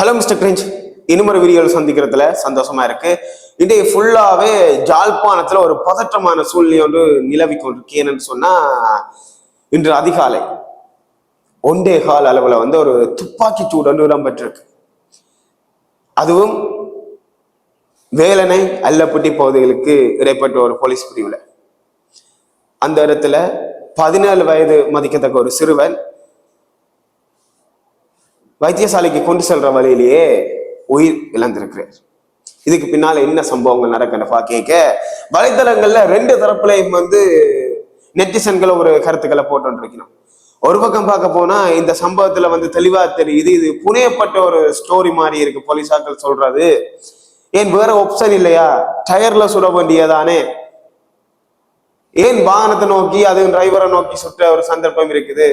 Hello mister cringe இன்னும் ஒரு வீடியோவில் சந்திக்கிறதுல சந்தோஷமா இருக்கு. இன்றைக்கு ஃபுல்லாவே ஜாழ்ப்பாணத்துல ஒரு பதற்றமான சூழ்நிலை ஒன்று நிலவி கொண்டிருக்கேன்னு சொன்னா இன்று அதிகாலை ஒன்றே கால் அளவுல வந்து ஒரு துப்பாக்கி சூடு ஒன்று இடம்பெற்றிருக்கு. அதுவும் வேலனை அல்லப்பட்டி பகுதிகளுக்கு இடைப்பட்ட ஒரு போலீஸ் பிரிவுல. அந்த இடத்துல பதினேழு வயது மதிக்கத்தக்க ஒரு சிறுவன் வைத்தியசாலைக்கு கொண்டு செல்ற வழியிலேயே உயிர் இழந்திருக்கிறார். இதுக்கு பின்னால என்ன சம்பவங்கள் நடக்கிறப்பா கேட்க வலைத்தளங்கள்ல ரெண்டு தரப்புலையும் வந்து நெட்டிசன்களை ஒரு கருத்துக்களை போட்டு இருக்கணும் ஒரு பக்கம் பார்க்க போனா இந்த சம்பவத்துல வந்து தெளிவா தெரியுது இது புனையப்பட்ட ஒரு ஸ்டோரி மாதிரி இருக்கு போலீஸாக்கள் சொல்றது. ஏன் வேற ஆப்ஷன் இல்லையா? டயர்ல சுட வேண்டியதானே? ஏன் வாகனத்தை நோக்கி அது டிரைவரை நோக்கி சுற்ற ஒரு சந்தர்ப்பம் இருக்குது?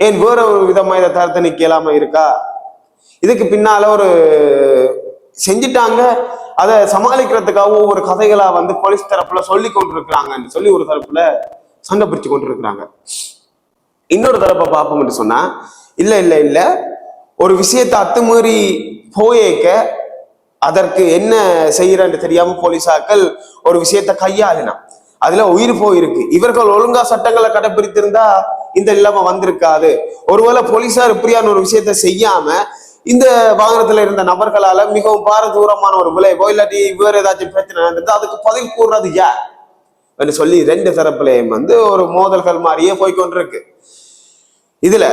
ஏன் வேற ஒரு விதமா இதை தரத்தை நிக்கலாம இருக்கா? இதுக்கு பின்னால ஒரு செஞ்சுட்டாங்க. அதை சமாளிக்கிறதுக்காக ஒவ்வொரு கதைகளா வந்து போலீஸ் தரப்புல சொல்லி கொண்டிருக்கிறாங்கன்னு சொல்லி ஒரு தரப்புல சண்டை பிடிச்சு கொண்டிருக்கிறாங்க. இன்னொரு தரப்பை பார்ப்போம்னு சொன்னா இல்ல இல்ல இல்ல. ஒரு விஷயத்தை அத்துமீறி போயேக்க அதற்கு என்ன செய்யறன்னு தெரியாம போலீஸாக்கள் ஒரு விஷயத்த கையாளினா. அதுல உயிர் போயிருக்கு. இவர்கள் ஒழுங்கா சட்டங்களை கடைபிடித்திருந்தா இந்த நிலைமை வந்திருக்காது. ஒருவேளை போலீசார் இப்படியான ஒரு விஷயத்த செய்யாம இந்த வாகனத்துல இருந்த நபர்களால மிகவும் பாரதூரமான ஒரு விளைவோ இல்லாட்டி வேற ஏதாச்சும் பிரச்சனை நடந்தது அதுக்கு பதில் கூறுறது யார்? அப்படின்னு சொல்லி ரெண்டு தரப்புலையும் வந்து ஒரு மோதல்கள் மாதிரியே போய்கொண்டிருக்கு இதுல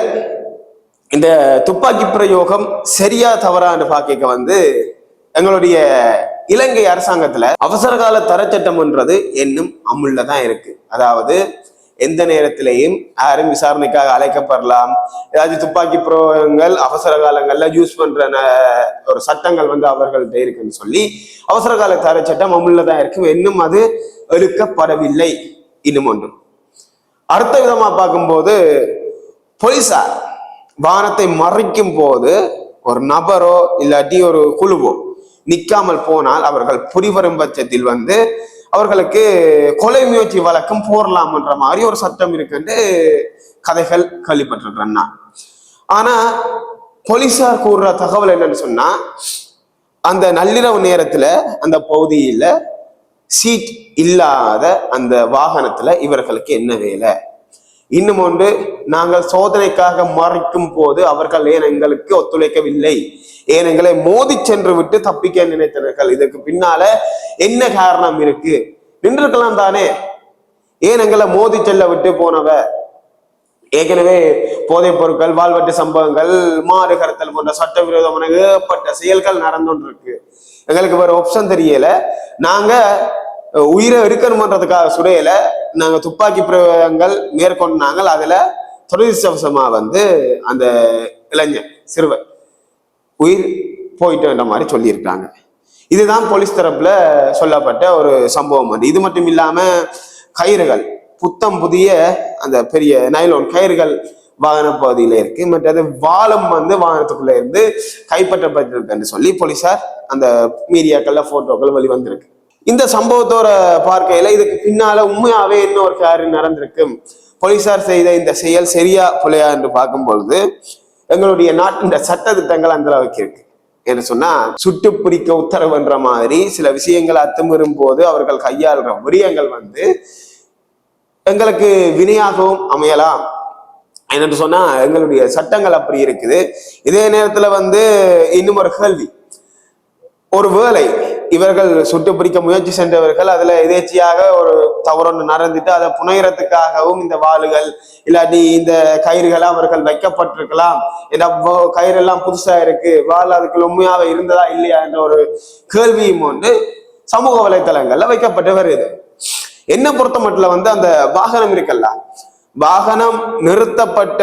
இந்த துப்பாக்கி பிரயோகம் சரியா தவறான்னு பாக்க வந்து எங்களுடைய இலங்கை அரசாங்கத்துல அவசர கால தரச்சட்டம்ன்றது இன்னும் அமுல்ல தான் இருக்கு. அதாவது எந்த நேரத்திலையும் யாரும் விசாரணைக்காக அழைக்கப்படலாம். ஏதாச்சும் துப்பாக்கி பிரயோகங்கள் அவசர காலங்கள்ல யூஸ் பண்ற ஒரு சட்டங்கள் வந்து அவர்கள்ட்ட இருக்குன்னு சொல்லி அவசர கால தர சட்டம் அமுல்ல தான் இருக்கு. இன்னும் அது எடுக்கப்படவில்லை. இன்னும் ஒன்றும் அடுத்த விதமா பார்க்கும்போது போலீசார் வானத்தை மறைக்கும் போது ஒரு நபரோ இல்லாட்டி ஒரு குழுவோ நிற்காமல் போனால் அவர்கள் புரிவரும் பட்சத்தில் வந்து அவர்களுக்கு கொலை முயற்சி வழக்கம் போடலாம்ன்ற மாதிரி ஒரு சட்டம் இருக்குன்னு கதைகள் கேள்விப்பட்டிருக்கிறேன் நான் ஆனா போலீசார் கூறுற தகவல் என்னன்னு சொன்னா அந்த நள்ளிரவு நேரத்துல அந்த பகுதியில சீட் இல்லாத அந்த வாகனத்துல இவர்களுக்கு என்ன வேலை? இன்னும் ஒன்று நாங்கள் சோதனைக்காக மறைக்கும் போது அவர்கள் ஏன் எங்களுக்கு ஒத்துழைக்கவில்லை? ஏன் எங்களை மோதி சென்று விட்டு தப்பிக்க நினைத்தனர்கள் இதற்கு பின்னால என்ன காரணம் இருக்கு? நின்றுக்கலாம் தானே. ஏன் எங்களை மோதி செல்ல விட்டு போனவ ஏற்கனவே போதைப் பொருட்கள் வாழ்வெட்டு சம்பவங்கள் மாடு கடத்தல் போன்ற சட்டவிரோதமான ஏற்பட்ட செயல்கள் நடந்துட்டு எங்களுக்கு வேற ஆப்ஷன் தெரியல. நாங்க உயிரை எடுக்கணுமன்றதுக்காக சுடையில நாங்க துப்பாக்கி பிரயோகங்கள் மேற்கொண்டாங்க. அதுல துரதிருஷ்டவசமா வந்து அந்த இளைஞன் சிறுவர் உயிர் போயிட்டுன்ற மாதிரி சொல்லியிருக்காங்க இதுதான் போலீஸ் தரப்புல சொல்லப்பட்ட ஒரு சம்பவம். வந்து இது மட்டும் இல்லாம கயிறுகள் புத்தம் புதிய அந்த பெரிய நைலோன் கயிறுகள் வாகன பகுதியில இருக்கு. மற்றது வாளம் வந்து வாகனத்துக்குள்ள இருந்து கைப்பற்றப்பட்டிருக்குன்னு சொல்லி போலீசார் அந்த மீடியாக்கள்ல போட்டோக்கள் வெளிவந்திருக்கு. இந்த சம்பவத்தோட பார்க்கையில இதுக்கு பின்னால உண்மையாவே என்ன ஒரு காரியம் நடந்திருக்கு? போலீசார் செய்த இந்த செயல் சரியா பிள்ளையா என்று பார்க்கும் பொழுது எங்களுடைய நாட்டின் சட்ட திட்டங்கள் அந்த அளவுக்கு இருக்கு என்ன சொன்னா சுட்டு பிடிக்க உத்தரவுன்ற மாதிரி சில விஷயங்கள் அத்துமீறும் போது அவர்கள் கையாளுற உரியங்கள் வந்து எங்களுக்கு வினையாகவும் அமையலாம். என்னென்று சொன்னா எங்களுடைய சட்டங்கள் அப்படி இருக்குது. இதே நேரத்துல வந்து இன்னும் ஒரு கேள்வி. ஒரு வேலை இவர்கள் சுட்டு பிடிக்க முயற்சி சென்றவர்கள் அதுல எதேச்சியாக ஒரு தவறொன்று நடந்துட்டு அதை புனையறதுக்காகவும் இந்த வாளுகள் இல்லாட்டி இந்த கயிறுகள் அவர்கள் வைக்கப்பட்டிருக்கலாம். ஏன்னா கயிறெல்லாம் புதுசா இருக்கு. வாழ் அதுக்கு உண்மையாக இருந்ததா இல்லையா என்ற ஒரு கேள்வியும் ஒன்று சமூக வலைத்தளங்கள்ல வைக்கப்பட்டு வருது. என்ன பொறுத்த மட்டும் வந்து அந்த வாகனம் இருக்குல்ல வாகனம் நிறுத்தப்பட்ட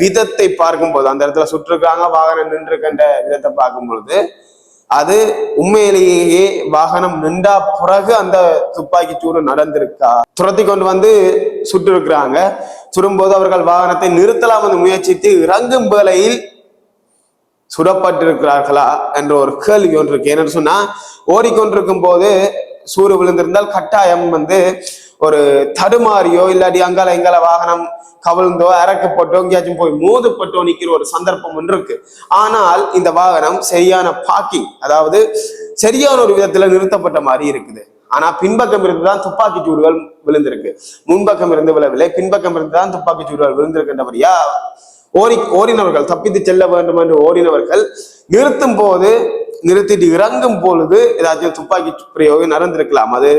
விதத்தை பார்க்கும்போது அந்த இடத்துல சுற்றிருக்காங்க வாகனம் நின்று கண்ட விதத்தை பார்க்கும் பொழுது அது உண்மையிலேயே வாகனம் நின்றா பிறகு அந்த துப்பாக்கி சூடு நடந்திருக்கா? துரத்தி கொண்டு வந்து சுட்டு இருக்கிறாங்க சுடும்போது அவர்கள் வாகனத்தை நிறுத்தலாம் என்று முயற்சித்து இறங்கும் வேளையில் சுடப்பட்டிருக்கிறார்களா என்ற ஒரு கேள்வி ஒன்று இருக்கு. என்னன்னு சொன்னா ஓடிக்கொண்டிருக்கும் போது சூடு விழுந்திருந்தால் கட்டாயம் வந்து ஒரு தடுமாறியோ இல்லாட்டி அங்கால எங்கால வாகனம் கவிழ்ந்தோ இறக்கப்பட்டோ எங்கேயாச்சும் போய் மோதுப்பட்டோ நிற்கிற ஒரு சந்தர்ப்பம் ஒன்று இருக்கு. ஆனால் இந்த வாகனம் சரியான பார்க்கிங் அதாவது சரியான ஒரு விதத்துல நிறுத்தப்பட்ட மாதிரி இருக்குது. ஆனா பின்பக்கம் இருந்து தான் துப்பாக்கி சூடுகள் விழுந்திருக்கு. முன்பக்கம் இருந்து விழவில்லை பின்பக்கம் இருந்து தான் துப்பாக்கி சூடுகள் விழுந்திருக்கின்றபடியா ஓடி ஓடினவர்கள் தப்பித்து செல்ல வேண்டும் என்று ஓடினவர்கள் நிறுத்தும் போது நிறுத்திட்டு இறங்கும் பொழுது ஏதாச்சும் துப்பாக்கி பிரயோகம் நடந்திருக்கலாம். அது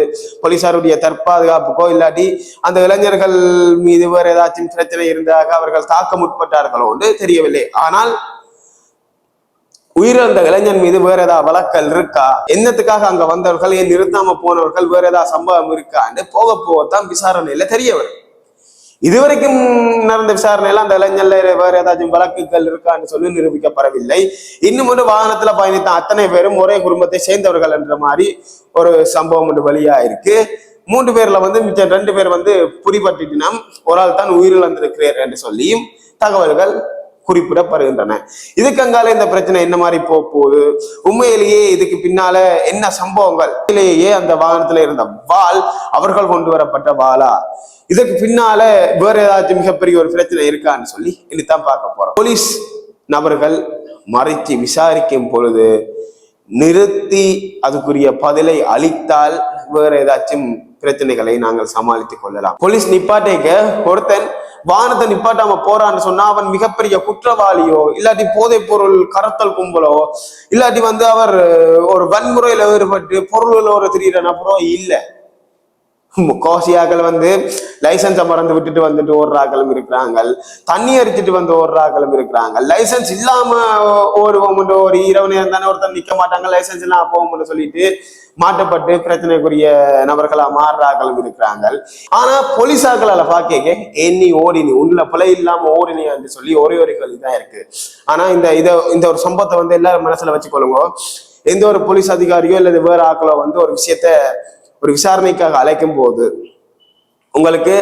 போலீசாருடைய தற்பாதுகாப்புக்கோ இல்லாட்டி அந்த இளைஞர்கள் மீது வேறு ஏதாச்சும் பிரச்சனை இருந்தாக அவர்கள் தாக்க முற்பட்டார்களோ என்று தெரியவில்லை. ஆனால் உயிரிழந்த இளைஞன் மீது வேற ஏதாவது வழக்கல் இருக்கா? என்னத்துக்காக அங்க வந்தவர்கள்? ஏன் நிறுத்தாம போனவர்கள்? வேற ஏதாவது சம்பவம் இருக்கான்னு போக போகத்தான் விசாரணையில தெரிய வரும் இதுவரைக்கும் நடந்த விசாரணையில அந்த இளைஞர்ல வேற ஏதாச்சும் வழக்குகள் இருக்கான்னு சொல்லி நிரூபிக்கப்படவில்லை. இன்னும் ஒன்று வாகனத்துல பயணித்த அத்தனை பேரும் ஒரே குடும்பத்தை சேர்ந்தவர்கள் என்ற மாதிரி ஒரு சம்பவம் ஒன்று வெளியா இருக்கு மூன்று பேர்ல வந்து மிச்சம் ரெண்டு பேர் வந்து புரிபட்டினம் ஒரு ஆள் தான் உயிரிழந்திருக்கிறேன் என்று சொல்லியும் தகவல்கள் குறிப்பிடப்படுகின்றன. இதுக்கு அங்கால இந்த பிரச்சனை என்ன மாதிரி போக போகுது? உண்மையிலேயே இதுக்கு பின்னால என்ன சம்பவங்கள்? உண்மையிலேயே அந்த வாகனத்துல இருந்த வாள் அவர்கள் கொண்டு வரப்பட்ட வாளா இதுக்கு பின்னால வேற ஏதாச்சும் மிகப்பெரிய ஒரு பிரச்சனை இருக்கான்னு சொல்லி இன்னைத்தான் பார்க்க போறோம். போலீஸ் நபர்கள் மறைத்து விசாரிக்கும் பொழுது நிறுத்தி அதுக்குரிய பதிலை அளித்தால் வேற ஏதாச்சும் பிரச்சனைகளை நாங்கள் சமாளித்துக் கொள்ளலாம். போலீஸ் நிப்பாட்டைக்க ஒருத்தன் வானத்தை நிப்பாட்டாம போறான்னு சொன்னா அவன் மிகப்பெரிய குற்றவாளியோ இல்லாட்டி போதைப் பொருள் கரத்தல் கும்பலோ இல்லாட்டி வந்து அவர் ஒரு வன்முறையில ஈடுபட்டு பொருள் ஒரு திடீர் நபரோ இல்லை. முக்காசியாக்கள் வந்து லைசன்ஸை மறந்து விட்டுட்டு வந்துட்டு ஓடுறாக்களும் இருக்கிறாங்க தண்ணி அரிச்சிட்டு வந்து ஓடுறாக்களும் இருக்கிறாங்க லைசன்ஸ் இல்லாம ஓடுவோம் ஒரு இரவு நேரம் தானே ஒருத்தர் நிக்க மாட்டாங்க. லைசன்ஸ் எல்லாம் போவோம்னு சொல்லிட்டு மாட்டப்பட்டு பிரச்சனைக்குரிய நபர்களா மாறுறாக்களும் இருக்கிறாங்க ஆனா போலீஸாக்களால பாக்க எண்ணி ஓடினி உள்ள பிழை இல்லாம ஓடினி என்று சொல்லி ஒரே ஒரு கேள்வி தான் இருக்கு. ஆனா இந்த இதை இந்த ஒரு சம்பவத்தை வந்து எல்லாரும் மனசுல வச்சுக்கொள்ளுங்க. எந்த ஒரு போலீஸ் அதிகாரியோ இல்லது வேற ஆக்களோ வந்து ஒரு விஷயத்த ஒரு விசாரணைக்காக அழைக்கும் போது உங்களுக்கு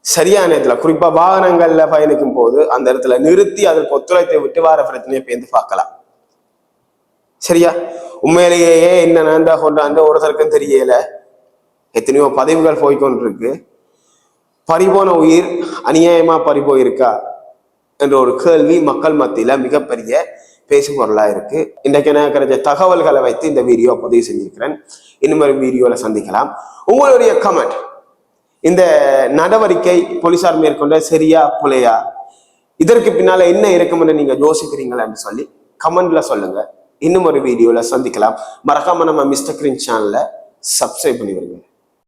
சரியான இடத்துல குறிப்பா வாகனங்கள்ல பயணிக்கும் போது அந்த இடத்துல நிறுத்தி அதற்கு ஒத்துழைத்தை விட்டு வார பிரச்சனையை பேர்ந்து பார்க்கலாம். சரியா? உண்மையிலேயே என்ன நடந்தா கொண்டாண்டு ஒருத்தருக்கும் தெரியல. எத்தனையோ பதவிகள் போய்கொண்டிருக்கு பறிபோன உயிர் அநியாயமா பறிபோயிருக்கா? என்ற ஒரு கேள்வி மக்கள் மத்தியில மிகப்பெரிய பேசும் பொருளா இருக்கு. இன்றைக்கு எனக்கு கிடைச்ச தகவல்களை வைத்து இந்த வீடியோ பதிவு செஞ்சிருக்கிறேன். இன்னும் ஒரு வீடியோல சந்திக்கலாம். உங்களுடைய கமெண்ட் இந்த நடவடிக்கை போலீசார் மேற்கொண்ட சரியா புலையா? இதற்கு பின்னால என்ன இருக்கும்னு நீங்க யோசிக்கிறீங்களான்னு சொல்லி கமெண்ட்ல சொல்லுங்க. இன்னும் ஒரு வீடியோல சந்திக்கலாம். மறக்காம நம்ம மிஸ்டர் கிரீன் சேனலை சப்ஸ்கிரைப் பண்ணி வருங்க